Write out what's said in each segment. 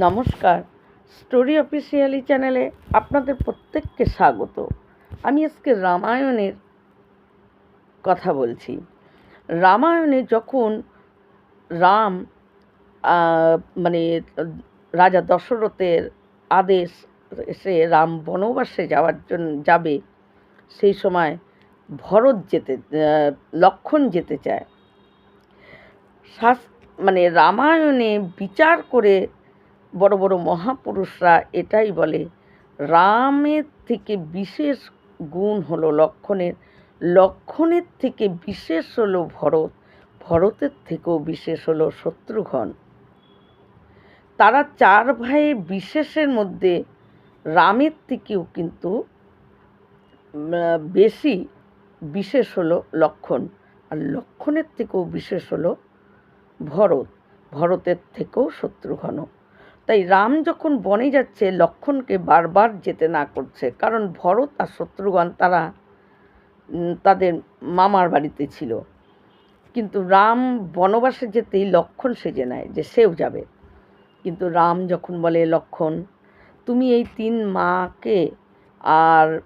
নমস্কার। Story officially চ্যানেলে আপনাদের প্রত্যেককে স্বাগত। আমি আজকে রামায়ণের কথা বলছি। রামায়ণে যখন রাম মানে রাজা দশরথের আদেশ এসে রাম বনবাসে যাওয়ার জন্য যাবে, সেই সময় ভরত যেতে লক্ষণ যেতে চায়। শাস মানে রামায়ণে বিচার করে বড় বড় মহাপুরুষরা এটাই বলে, রামের থেকে বিশেষ গুণ হলো লক্ষণের। লক্ষণের থেকে বিশেষ হলো ভরত, ভরতের থেকেও বিশেষ হলো শত্রুঘ্ন। তারা চার ভাইয়ের বিশেষের মধ্যে রামের থেকেও কিন্তু বেশি বিশেষ হলো লক্ষণ, আর লক্ষণের থেকেও বিশেষ হলো ভরত। ভরতের থেকেও শত্রুঘ্ন। তাই রাম যখন বনে যাচ্ছে, লক্ষণকে বারবার যেতে না করছে। কারণ ভরত আর শত্রুঘ্ন তারা তাদের মামার বাড়িতে ছিল। কিন্তু রাম বনবাসে যেতেই লক্ষণ সেজে নেয় যে সেও যাবে। কিন্তু রাম যখন বলে, লক্ষণ, তুমি এই তিন মাকে আর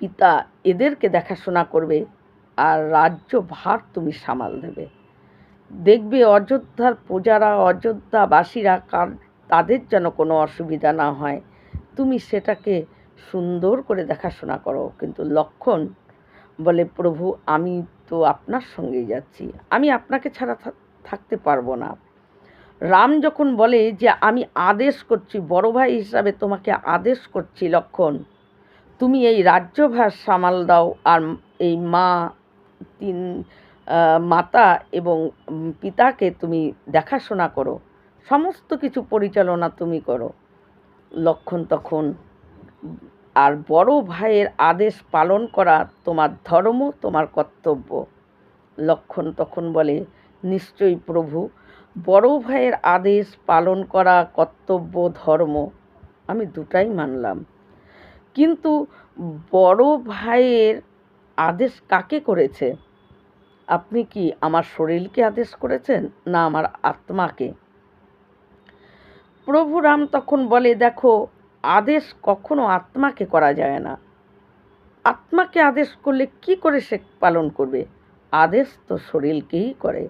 পিতা এদেরকে দেখাশোনা করবে, আর রাজ্য ভার তুমি সামাল দেবে। দেখবে অযোধ্যার প্রজারা, অযোধ্যাবাসীরা কার তাদের যেন কোনো অসুবিধা না হয়। তুমি সেটাকে সুন্দর করে দেখাশোনা করো, কিন্তু লক্ষণ বলে, প্রভু, আমি তো আপনার সঙ্গেই যাচ্ছি। আমি আপনাকে ছাড়া থাকতে পারব না। রাম যখন বলে যে, আমি আদেশ করছি, বড় ভাই হিসাবে তোমাকে আদেশ করছি, লক্ষণ, তুমি এই রাজ্যভার সামাল দাও, আর এই মা তিন মাতা এবং পিতাকে তুমি দেখাশোনা করো। সমস্ত কিছু পরিচালনা তুমি করো। লক্ষণ তখন আর বড় ভাইয়ের আদেশ পালন করা তোমার ধর্ম, তোমার কর্তব্য। লক্ষণ তখন বলে, নিশ্চয়ই প্রভু, বড় ভাইয়ের আদেশ পালন করা কর্তব্য, ধর্ম, আমি দুটাই মানলাম। কিন্তু বড় ভাইয়ের আদেশ কাকে করেছে? আপনি কি আমার শরীরকে আদেশ করেছেন না আমার আত্মাকে? প্রভু রাম তখন বলে, দেখো, আদেশ কখনো আত্মাকে করা যায় না। আত্মাকে আদেশ করলে কি করে সে পালন করবে? আদেশ তো শরীরকেই করে।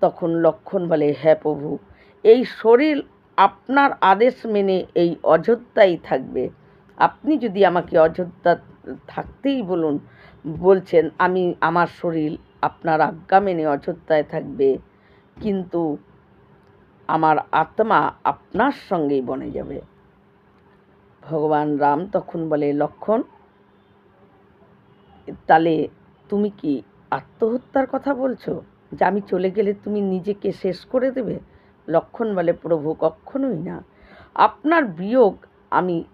তখন লক্ষণ বলে হ্যাঁ প্রভু, এই শরীর আপনার আদেশ মেনে এই অযোধ্যায় থাকবে। আপনি যদি আমাকে অযোধ্যা থাকতেই বলুন, বলছেন, আমি আমার শরীর আপনার আজ্ঞা মেনে অযোধ্যায় থাকবে, কিন্তু আমার আত্মা আপনার সঙ্গেই বনে যাবে। ভগবান রাম তখন বলে, লক্ষণ তাহলে তুমি কি আত্মহত্যার কথা বলছো? যে আমি চলে গেলে তুমি নিজেকে শেষ করে দেবে? লক্ষণ বলে, প্রভু কখনোই না। আপনার বিয়োগ আমি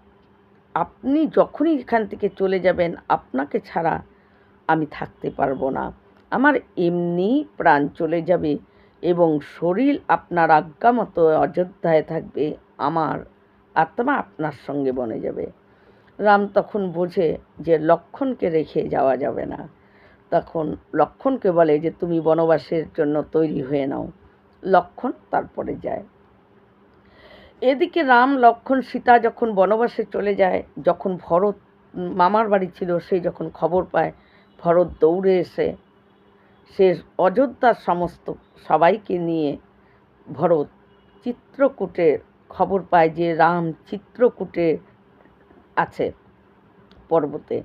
আপনি যখনই এখান থেকে চলে যাবেন, আপনাকে ছাড়া আমি থাকতে পারব না। আমার এমনিই প্রাণ চলে যাবে এবং শরীর আপনার আজ্ঞা মতো অযোধ্যায় থাকবে, আমার আত্মা আপনার সঙ্গে বনে যাবে। রাম তখন বোঝে যে লক্ষণকে রেখে যাওয়া যাবে না। তখন লক্ষণকে বলে যে, তুমি বনবাসের জন্য তৈরি হয়ে নাও। লক্ষণ তারপরে যায়। এদিকে রাম, লক্ষণ, সীতা যখন বনবাসে চলে যায়, যখন ভরত মামার বাড়ি ছিল, সে যখন খবর পায়, ভরত দৌড়ে এসে, সে অযোধ্যার সমস্ত সবাইকে নিয়ে ভরত চিত্রকূটের খবর পায় যে রাম চিত্রকূটে আছে পর্বতে।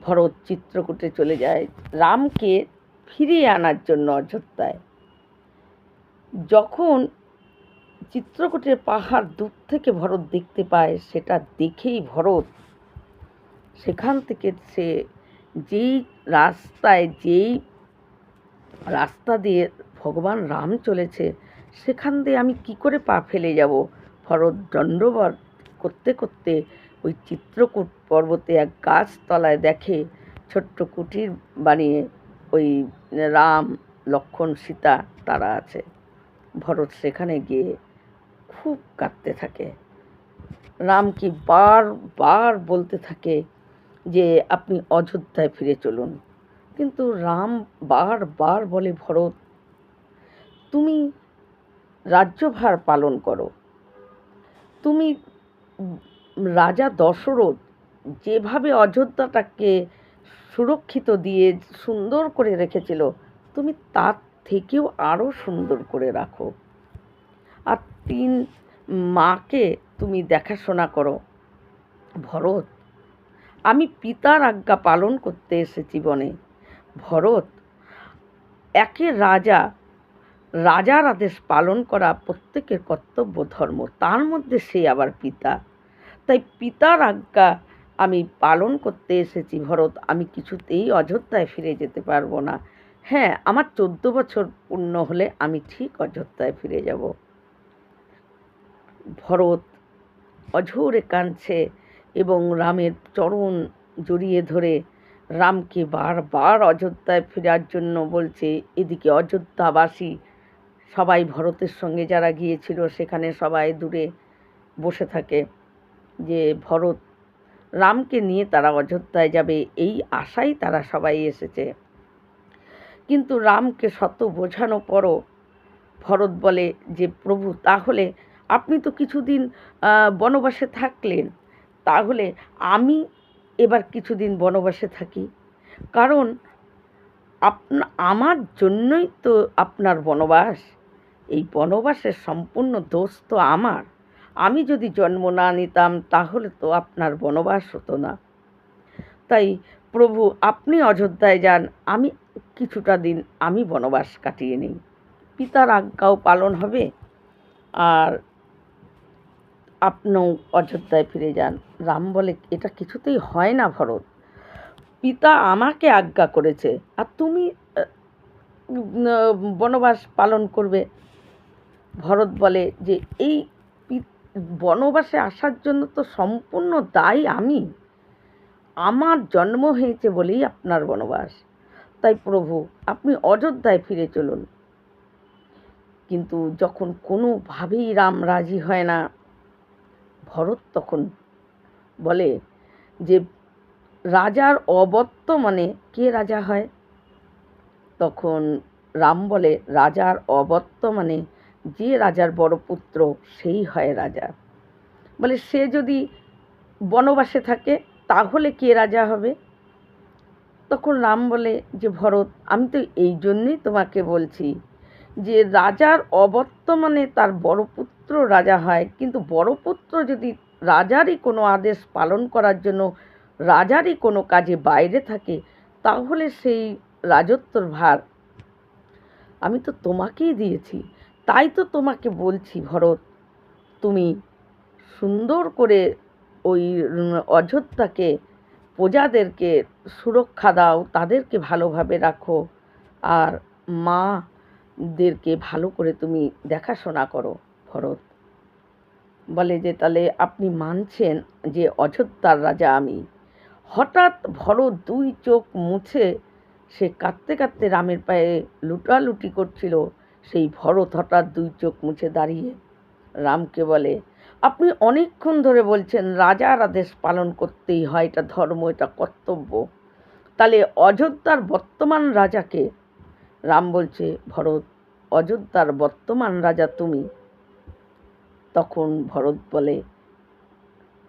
ভরত চিত্রকূটে চলে যায়, রামকে ফিরিয়ে আনার জন্য অযোধ্যায়। যখন চিত্রকূটের পাহাড় দূর থেকে ভরত দেখতে পায়, সেটা দেখেই ভরত সেখান থেকে সে যেই রাস্তায়, যেই রাস্তা দিয়ে ভগবান রাম চলেছে, সেখান দিয়ে আমি কি করে পা ফেলে যাব? ভরত দণ্ডবত করতে করতে ওই চিত্রকূট পর্বতে এক গাছতলায় দেখে ছোট্ট কুটির বানিয়ে ওই রাম, লক্ষণ, সীতা তারা আছে। ভরত সেখানে গিয়ে খুব কাঁদতে থাকে। রাম কি বারবার বলতে থাকে যে, আপনি অযোধ্যায় ফিরে চলুন। কিন্তু রাম বারবার বলে, ভরত, তুমি রাজ্যভার পালন করো। তুমি রাজা দশরথ যেভাবে অযোধ্যাটাকে সুরক্ষিত দিয়ে সুন্দর করে রেখেছিল, তুমি তার থেকেও আরও সুন্দর করে রাখো। তিন মাকে তুমি দেখাশোনা করো। ভরত, আমি পিতার আজ্ঞা পালন করতে এসেছি বনে। ভরত, একে রাজা, রাজার আদেশ পালন করা প্রত্যেকের কর্তব্য ধর্ম, তার মধ্যে সে আবার পিতা। তাই পিতার আজ্ঞা আমি পালন করতে এসেছি ভরত, আমি কিছুতেই অযোধ্যায় ফিরে যেতে পারব না। হ্যাঁ আমার চোদ্দ বছর পূর্ণ হলে আমি ঠিক অযোধ্যায় ফিরে যাব। ভরত অঝোরে কাঁদছে এবং রামের চরণ জড়িয়ে ধরে রামকে বারবার অযোধ্যায় ফেরার জন্য বলছে, এদিকে অযোধ্যাবাসী, সবাই ভরতের সঙ্গে যারা গিয়েছিল সেখানে সবাই দূরে বসে থাকে যে ভরত, রামকে নিয়ে তারা অযোধ্যায় যাবে, এই আশাই তারা সবাই এসেছে। কিন্তু রামকে শত বোঝানো পরও ভরত বলে যে, প্রভু, তাহলে আপনি তো কিছুদিন বনবাসে থাকলেন, তাহলে আমি এবার কিছুদিন বনবাসে থাকি। কারণ আপনা, আমার জন্যই তো আপনার বনবাস। এই বনবাসের সম্পূর্ণ দোষ তো আমার। আমি যদি জন্ম না নিতাম, তাহলে তো আপনার বনবাস হতো না। তাই প্রভু, আপনি অযোধ্যায় যান। আমি কিছুটা দিন, আমি বনবাস কাটিয়ে নিই। পিতার আজ্ঞাও পালন হবে। আর আপনিও অযোধ্যায় ফিরে যান। রাম বলে, এটা কিছুতেই হয় না ভরত। পিতা আমাকে আজ্ঞা করেছে, আর তুমি বনবাস পালন করবে। ভরত বলে, যে এই বনবাসে আসার জন্য তো সম্পূর্ণ দায়ী আমি। আমার জন্ম হয়েছে বলেই আপনার বনবাস। তাই প্রভু, আপনি অযোধ্যায় ফিরে চলুন। কিন্তু যখন কোনোভাবেই রাম রাজি হয় না ভরত তখন বলে যে, রাজার অবর্তমানে কে রাজা হয়? তখন রাম বলে, রাজার অবর্তমানে যে রাজার বড় পুত্র, সেই হয় রাজা। বলে, সে যদি বনবাসে থাকে, তাহলে কে রাজা হবে? তখন রাম বলে যে, ভরত, আমি তো এই জন্যই তোমাকে বলছি যে রাজার অবর্তমানে তার বড় পুত্র রাজা হয়, কিন্তু বড় পুত্র যদি রাজারই কোনো আদেশ পালন করার জন্য রাজারই কোনো কাজে বাইরে থাকে, তাহলে সেই রাজত্বর ভার আমি তো তোমাকেই দিয়েছি। তাই তো তোমাকে বলছি ভরত, তুমি সুন্দর করে ওই অযোধ্যাকে, প্রজাদেরকে সুরক্ষা দাও, তাদেরকে ভালোভাবে রাখো। আর মাদেরকে ভালো করে তুমি দেখাশোনা করো, ভরত। বলে যে, তাহলে আপনি মানছেন যে, অযোধ্যার রাজা আমি। হঠাৎ ভরত দুই চোখ মুছে, সে কাঁদতে কাঁদতে রামের পায়ে লুটালুটি করছিল। সেই ভরত হঠাৎ দুই চোখ মুছে দাঁড়িয়ে রামকে বলে, আপনি অনেকক্ষণ ধরে বলছেন রাজার আদেশ পালন করতেই হয়, এটা ধর্ম, এটা কর্তব্য। তাহলে অযোধ্যার বর্তমান রাজাকে রাম বলছে, ভরত, অযোধ্যার বর্তমান রাজা তুমি? তখন ভরত বলে,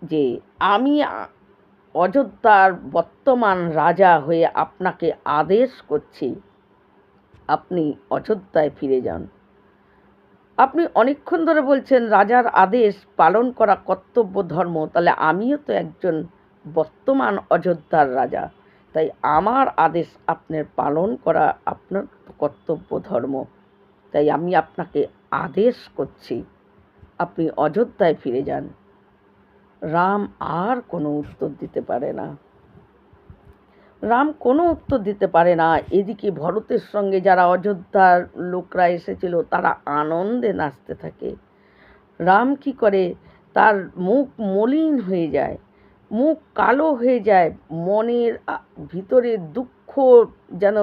যে আমি অযোধ্যার বর্তমান রাজা হয়ে আপনাকে আদেশ করছি। আপনি অযোধ্যায় ফিরে যান। আপনি অনেকক্ষণ ধরে বলছেন, রাজার আদেশ পালন করা কর্তব্য ধর্ম, তাহলে আমিও তো একজন বর্তমান অযোধ্যার রাজা। তাই আমার আদেশ আপনার পালন করা আপনার কর্তব্য ধর্ম। তাই আমি আপনাকে আদেশ করছি, আপনি অযোধ্যায় ফিরে যান। রাম আর কোনো উত্তর দিতে পারে না। রাম কোনো উত্তর দিতে পারে না। এদিকে ভরতের সঙ্গে যারা অযোধ্যার লোকরা এসেছিল, তারা আনন্দে নাচতে থাকে। রাম কি করে? তার মুখ মলিন হয়ে যায়। মুখ কালো হয়ে যায়, মনের ভিতরে দুঃখ যেন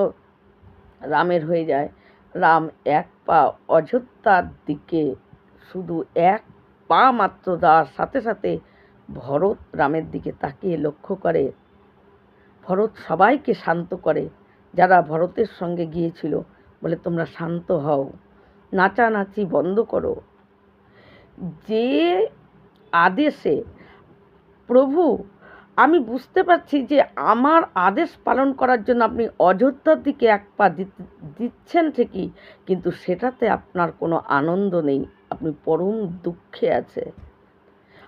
রামের হয়ে যায়। রাম এক পা অযোধ্যার দিকে, শুধু এক পা মাত্র দেওয়ার সাথে সাথে ভরত রামের দিকে তাকিয়ে লক্ষ্য করে। ভরত সবাইকে শান্ত করে, যারা ভরতের সঙ্গে গিয়েছিল, বলে তোমরা শান্ত হও, নাচানাচি বন্ধ করো। যে আদেশে প্রভু, আমি বুঝতে পারছি যে আমার আদেশ পালন করার জন্য আপনি অযোধ্যার দিকে এক পা দিচ্ছেন ঠিকই, কিন্তু সেটাতে আপনার কোনো আনন্দ নেই, আপনি পরম দুঃখে আছে।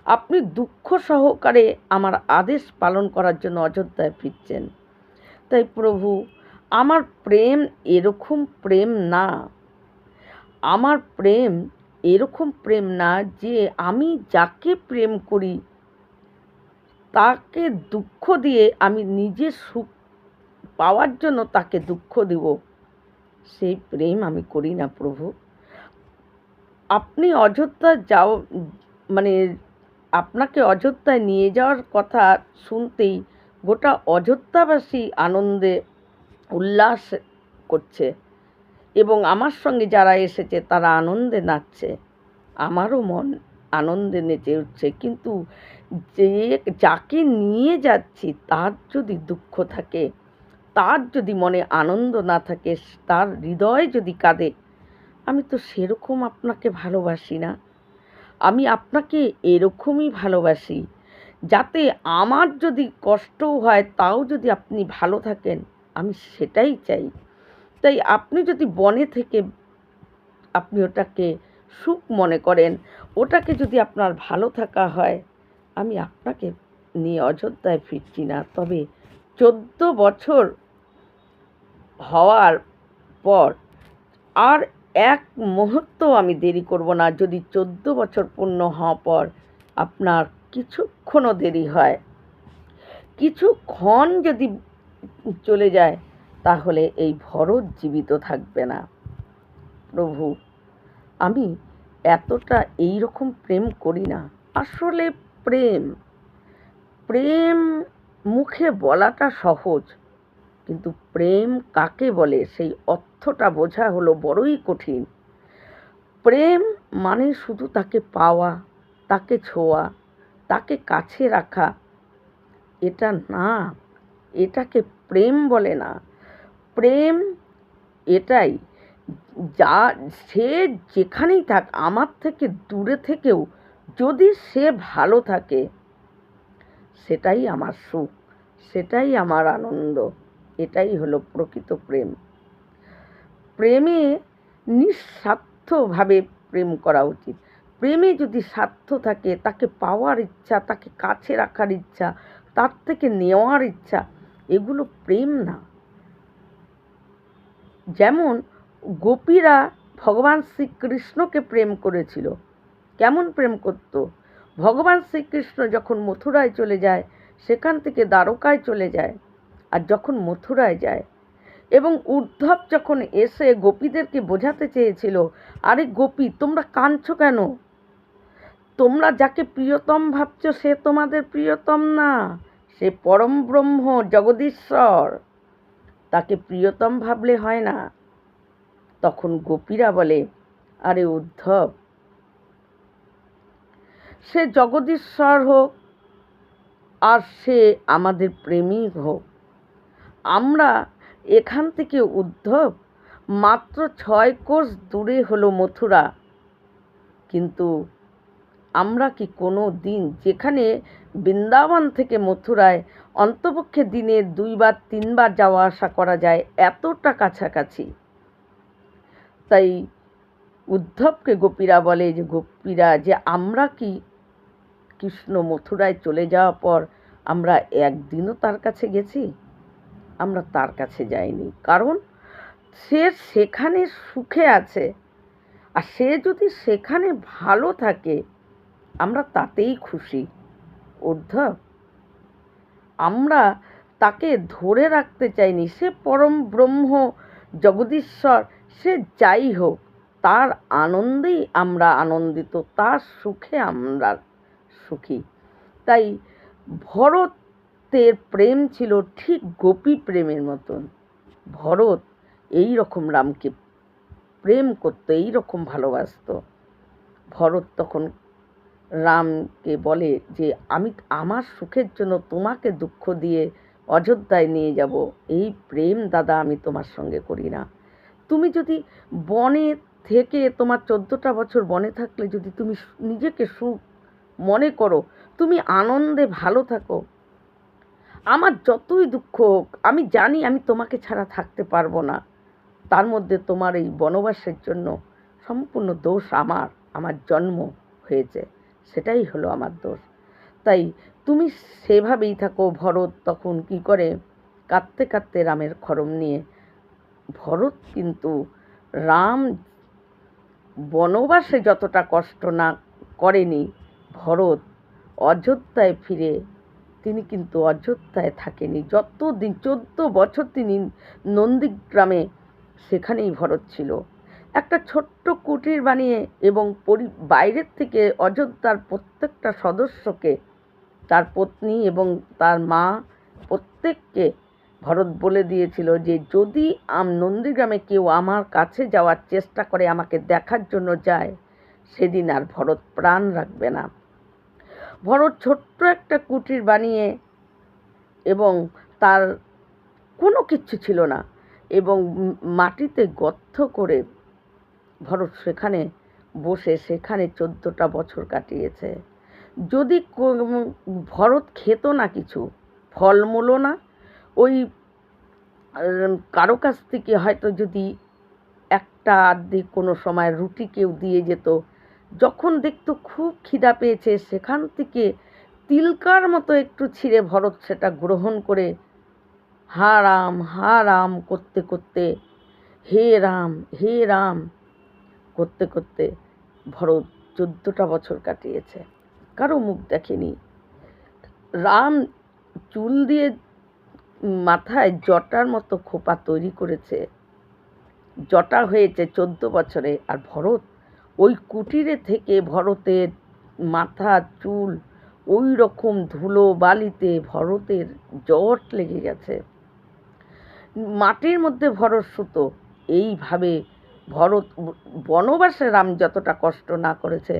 আপনি দুঃখ সহকারে আমার আদেশ পালন করার জন্য অযোধ্যায় ফিরছেন। তাই প্রভু, আমার প্রেম এরকম প্রেম না। আমার প্রেম এরকম প্রেম না যে আমি যাকে প্রেম করি তাকে দুঃখ দিয়ে আমি নিজে সুখ পাওয়ার জন্য তাকে দুঃখ দিব, সেই প্রেম আমি করি না প্রভু। আপনি অযোধ্যা যাও মানে আপনাকে অযোধ্যায় নিয়ে যাওয়ার কথা শুনতেই গোটা অযোধ্যাবাসী আনন্দে উল্লাস করছে এবং আমার সঙ্গে যারা এসেছে তারা আনন্দে নাচছে। আমারও মন আনন্দে নেচে উঠছে। কিন্তু যে যাকে নিয়ে যাচ্ছি, তার যদি দুঃখ থাকে, তার যদি মনে আনন্দ না থাকে, তার হৃদয় যদি কাঁদে, আমি তো সেরকম আপনাকে ভালোবাসি না। আমি আপনাকে এরকমই ভালোবাসি, যাতে আমার যদি কষ্টও হয়, তাও যদি আপনি ভালো থাকেন, আমি সেটাই চাই। তাই আপনি যদি বনে থেকে আপনি ওটাকে সুখ মনে করেন, ওটাকে যদি আপনার ভালো থাকা হয়, আমি আপনাকে নিয়ে অযোধ্যায় ফিরছি না। তবে চোদ্দ বছর হওয়ার পর আর এক মুহূর্ত আমি দেরি করব না। যদি চোদ্দ বছর পূর্ণ হওয়ার পর আপনার কিছুক্ষণও দেরি হয়, কিছুক্ষণ যদি চলে যায়, তাহলে এই ভরত জীবিত থাকবে না। প্রভু আমি এতটা এই রকম প্রেম করি না। আসলে প্রেম প্রেম মুখে বলাটা সহজ, কিন্তু প্রেম কাকে বলে সেই অর্থটা বোঝা হলো বড়ই কঠিন। প্রেম মানে শুধু তাকে পাওয়া, তাকে ছোঁয়া, তাকে কাছে রাখা। এটা না, এটাকে প্রেম বলে না। প্রেম এটাই যা, সে যেখানেই থাক, আমার থেকে দূরে থেকেও যদি সে ভালো থাকে, সেটাই আমার সুখ, সেটাই আমার আনন্দ, এটাই হলো প্রকৃত প্রেম। প্রেমে নিঃস্বার্থভাবে প্রেম করা উচিত। প্রেমে যদি স্বার্থ থাকে, তাকে পাওয়ার ইচ্ছা, তাকে কাছে রাখার ইচ্ছা, তার থেকে নেওয়ার ইচ্ছা, এগুলো প্রেম না। যেমন গোপীরা ভগবান শ্রীকৃষ্ণকে প্রেম করেছিল। কেমন প্রেম করত? ভগবান শ্রীকৃষ্ণ যখন মথুরায় চলে যায়, সেখান থেকে দ্বারকায় চলে যায় আর যখন মথুরায় যায় এবং উদ্ধব যখন এসে গোপীদেরকে বোঝাতে চেয়েছিল, আরে গোপী, তোমরা কাঁদছ কেন? তোমরা যাকে প্রিয়তম ভাবছ, সে তোমাদের প্রিয়তম না। সে পরম ব্রহ্ম, জগদীশ্বর। তাকে প্রিয়তম ভাবলে হয় না। তখন গোপীরা বলে, আরে উদ্ধব, সে জগদীশ্বর হোক আর সে আমাদের প্রেমিক হোক। আমরা এখান থেকে উদ্ধব, মাত্র ছয় কোষ দূরে হলো মথুরা। কিন্তু আমরা কি কোনো দিন যেখানে বৃন্দাবন থেকে মথুরায় অন্তপক্ষে দিনে দুইবার, তিনবার যাওয়া আসা করা যায় এতটা কাছাকাছি? তাই উদ্ধবকে গোপীরা বলে যে, গোপীরা, যে আমরা কি কৃষ্ণ মথুরায় চলে যাওয়ার পর আমরা একদিনও তার কাছে গেছি? আমরা তার কাছে যাইনি। কারণ সে সেখানে সুখে আছে। আর সে যদি সেখানে ভালো থাকে, আমরা তাতেই খুশি। উদ্ধব, আমরা তাকে ধরে রাখতে চাইনি। সে পরম ব্রহ্ম জগদীশ্বর সে যাই হোক, তার আনন্দেই আমরা আনন্দিত, তার সুখে আমরা সুখী। তাই ভরতের প্রেম ছিল ঠিক গোপী প্রেমের মতন। ভরত এই রকম রামকে প্রেম করতো এই রকম ভালোবাসতো। ভরত তখন রামকে বলে যে, আমি আমার সুখের জন্য তোমাকে দুঃখ দিয়ে অযোধ্যায় নিয়ে যাব। এই প্রেম দাদা আমি তোমার সঙ্গে করি না। তুমি যদি বনে থেকে তোমার চোদ্দোটা বছর বনে থাকলে যদি তুমি নিজেকে সুখ মনে করো তুমি আনন্দে ভালো থাকো। আমার যতই দুঃখ হোক, আমি জানি আমি তোমাকে ছাড়া থাকতে পারব না। তার মধ্যে তোমার এই বনবাসের জন্য সম্পূর্ণ দোষ আমার আমার জন্ম হয়েছে। সেটাই হলো আমার দোষ। তাই তুমি সেভাবেই থাকো ভরত তখন কি করে কাঁদতে কাঁদতে রামের খরম নিয়ে ভরত কিন্তু রাম বনবাসে যতটা কষ্ট না করেনি, ভরত অযোধ্যায় ফিরে তিনি কিন্তু অযোধ্যায় থাকেনি। যত দিন চোদ্দ বছর তিনি নন্দীগ্রামে সেখানেই ভরত ছিল। একটা ছোট্ট কুটির বানিয়ে এবং পরি, বাইরের থেকে অযোধ্যার প্রত্যেকটা সদস্যকে, তার পত্নী এবং তার মা প্রত্যেককে ভরত বলে দিয়েছিল যে, যদি আম নন্দীগ্রামে কেউ আমার কাছে যাওয়ার চেষ্টা করে, আমাকে দেখার জন্য যায়, সেদিন আর ভরত প্রাণ রাখবে না। ভরত ছোট্ট একটা কুটির বানিয়ে এবং তার কোনো কিচ্ছু ছিল না এবং মাটিতে গর্ত করে ভরত সেখানে বসে সেখানে চোদ্দোটা বছর কাটিয়েছে। যদি ভরত খেত না কিছু ফলমূলও না ওই কারও কাছ থেকে হয়তো যদি একটা আধি কোনো সময় রুটি কেউ দিয়ে যেত, যখন দেখতো খুব খিদা পেয়েছে, সেখান থেকে তিলকার মতো একটু ছিঁড়ে ভরত সেটা গ্রহণ করে হা রাম হা রাম করতে করতে, হে রাম হে রাম করতে করতে ভরত চোদ্দোটা বছর কাটিয়েছে। কারও মুখ দেখেনি। রাম চুল দিয়ে মাথায় জটার মতো খোপা তৈরি করেছে। জটা হয়েছে চোদ্দ বছরে আর ভরত ওই কুটিরে থেকে ভরতের মাথা, চুল ওই রকম ধুলো বালিতে ভরতের জট লেগে গেছে। মাটির মধ্যে ভরত সুতো, এইভাবে ভরত বনবাসে রাম যতটা কষ্ট না করেছে,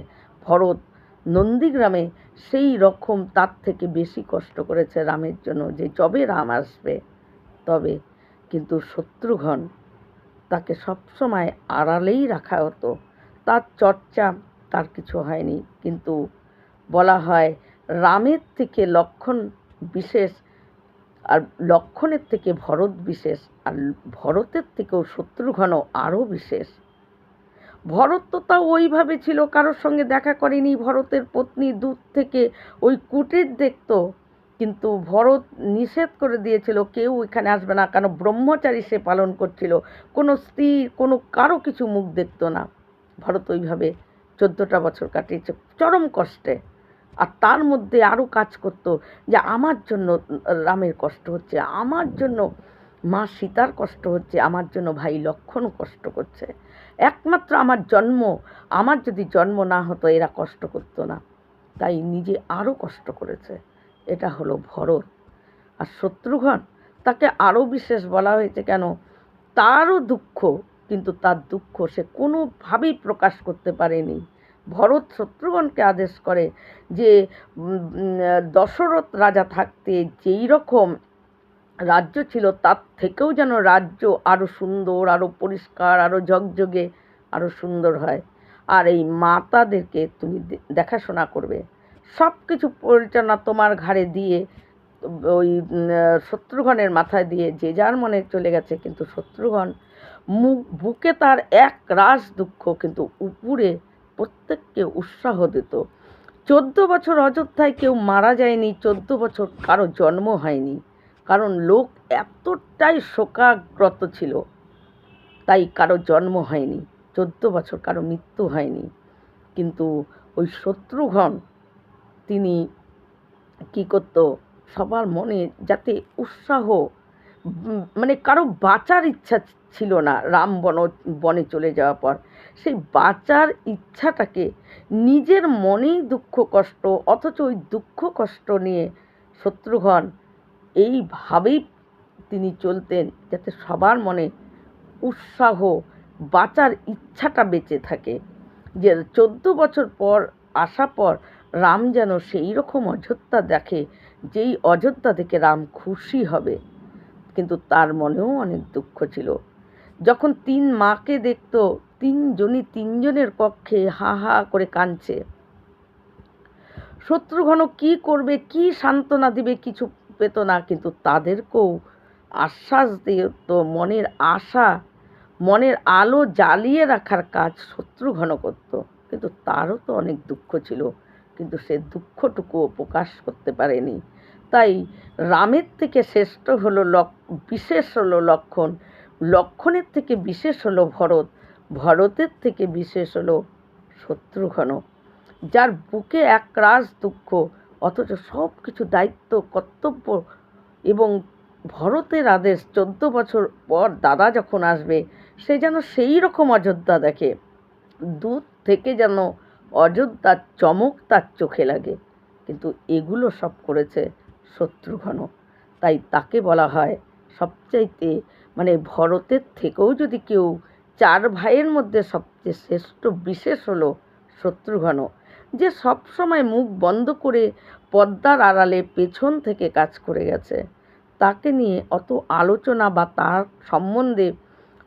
ভরত নন্দীগ্রামে সেই রকম তার থেকে বেশি কষ্ট করেছে রামের জন্য যে যবে রাম আসবে, তবে কিন্তু শত্রুঘ্ন তাকে সবসময় আড়ালেই রাখা হতো। তার চর্চা তার কিছু হয়নি। কিন্তু বলা হয় রামের থেকে লক্ষণ বিশেষ আর লক্ষণের থেকে ভরত বিশেষ, আর ভরতের থেকেও শত্রুঘ্ন আরও বিশেষ। ভরত তো তাও ওইভাবে ছিল, কারোর সঙ্গে দেখা করেনি। ভরতের পত্নী দূর থেকে ওই কুটির দেখতো, কিন্তু ভরত নিষেধ করে দিয়েছিল, কেউ এখানে আসবে না কারণ ব্রহ্মচারী সে পালন করছিল। কোনো স্ত্রী, কোনো কারও কিছু মুখ দেখতো না। ভরত ওইভাবে চোদ্দোটা বছর কাটিয়েছে, চরম কষ্টে। আর তার মধ্যে আরও কাজ করতো যে, আমার জন্য রামের কষ্ট হচ্ছে, আমার জন্য মা সীতার কষ্ট হচ্ছে, আমার জন্য ভাই লক্ষণ কষ্ট করছে। একমাত্র আমার জন্ম, আমার যদি জন্ম না হতো, এরা কষ্ট করতো না। তাই নিজে আরও কষ্ট করেছে। এটা হলো ভরত। আর শত্রুঘ্ন, তাকে আরও বিশেষ বলা হয়েছে কেন? তারও দুঃখ, কিন্তু তার দুঃখ সে কোনোভাবেই প্রকাশ করতে পারেনি। ভরত শত্রুঘ্নকে আদেশ করে যে দশরথ রাজা থাকতে যেই রকম রাজ্য ছিল, তার থেকেও যেন রাজ্য আরও সুন্দর আরও পরিষ্কার আরও ঝকঝকে আরও সুন্দর হয়। আর এই মাতাদেরকে তুমি দেখাশোনা করবে। সব কিছু পরিচালনা তোমার ঘাড়ে দিয়ে, ওই শত্রুঘ্নের মাথায় দিয়ে যে যার মনে চলে গেছে কিন্তু শত্রুঘ্ন, মুখ বুকে তার এক রাস দুঃখ কিন্তু উপরে প্রত্যেককে উৎসাহ দিত। চোদ্দ বছর অযোধ্যায় কেউ মারা যায়নি, চোদ্দ বছর কারও জন্ম হয়নি। কারণ লোক এতটাই শোকাগ্রত ছিল, তাই কারও জন্ম হয়নি, চোদ্দ বছর কারও মৃত্যু হয়নি। কিন্তু ওই শত্রুঘ্ন, তিনি কি করত, সবার মনে যাতে উৎসাহ মানে কারও বাঁচার ইচ্ছা ছিল না রাম বন, বনে চলে যাওয়ার পর। সেই বাঁচার ইচ্ছাটাকে নিজের মনেই দুঃখ কষ্ট, অথচ ওই দুঃখ কষ্ট নিয়ে শত্রুঘ্ন এইভাবেই তিনি চলতেন যাতে সবার মনে উৎসাহ, বাঁচার ইচ্ছাটা বেঁচে থাকে। যে চোদ্দ বছর পর আসা পর রাম যেন সেই রকম অযোধ্যা দেখে, যেই অযোধ্যা থেকে রাম খুশি হবে। কিন্তু তার মনেও অনেক দুঃখ ছিল। যখন তিন মাকে দেখতো, তিনজনই তিনজনের পক্ষে হা হা করে কাঁদছে। শত্রুঘন কি করবে, কি সান্ত্বনা দিবে, কিছু পেত না, কিন্তু তাদেরকেও আশ্বাস দিয়ে তো মনের আশা, মনের আলো জ্বালিয়ে রাখার কাজ শত্রুঘন করত। কিন্তু তারও তো অনেক দুঃখ ছিল, কিন্তু সে দুঃখটুকুও প্রকাশ করতে পারেনি। তাই রামের থেকে শ্রেষ্ঠ হলো লক, বিশেষ হলো লক্ষণ। লক্ষণের থেকে বিশেষ হলো ভরত, ভরতের থেকে বিশেষ হলো শত্রুঘন যার বুকে এক রাস দুঃখ অথচ সব কিছু দায়িত্ব, কর্তব্য এবং ভরতের আদেশ চোদ্দ বছর পর দাদা যখন আসবে, সে যেন সেই রকম অযোধ্যা দেখে। দূর থেকে যেন অযোধ্যার চমক তার চোখে লাগে। কিন্তু এগুলো সব করেছে শত্রুঘন তাই তাকে বলা হয় সবচাইতে মানে ভরতের থেকেও যদি কেউ চার ভাইয়ের মধ্যে সবচেয়ে শ্রেষ্ঠ বিশেষ হলো শত্রুঘন যে সব সময় মুখ বন্ধ করে পদ্মার আড়ালে পেছন থেকে কাজ করে গেছে। তাকে নিয়ে অত আলোচনা বা তার সম্বন্ধে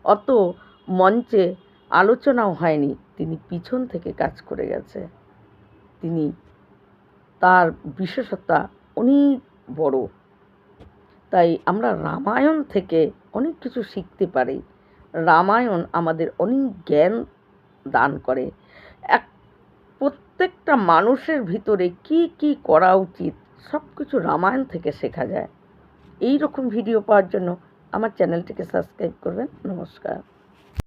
অত মঞ্চে আলোচনাও হয়নি। তিনি পিছন থেকে কাজ করে গেছে। তিনি তার বিশেষতা অনেক বড়। তাই আমরা রামায়ণ থেকে অনেক কিছু শিখতে পারি। রামায়ণ আমাদের অনেক জ্ঞান দান করে। এক প্রত্যেকটা মানুষের ভিতরে কি কি করা উচিত সব কিছু রামায়ণ থেকে শেখা যায়। এই রকম ভিডিও পাওয়ার জন্য আমার চ্যানেলটিকে সাবস্ক্রাইব করবেন। নমস্কার।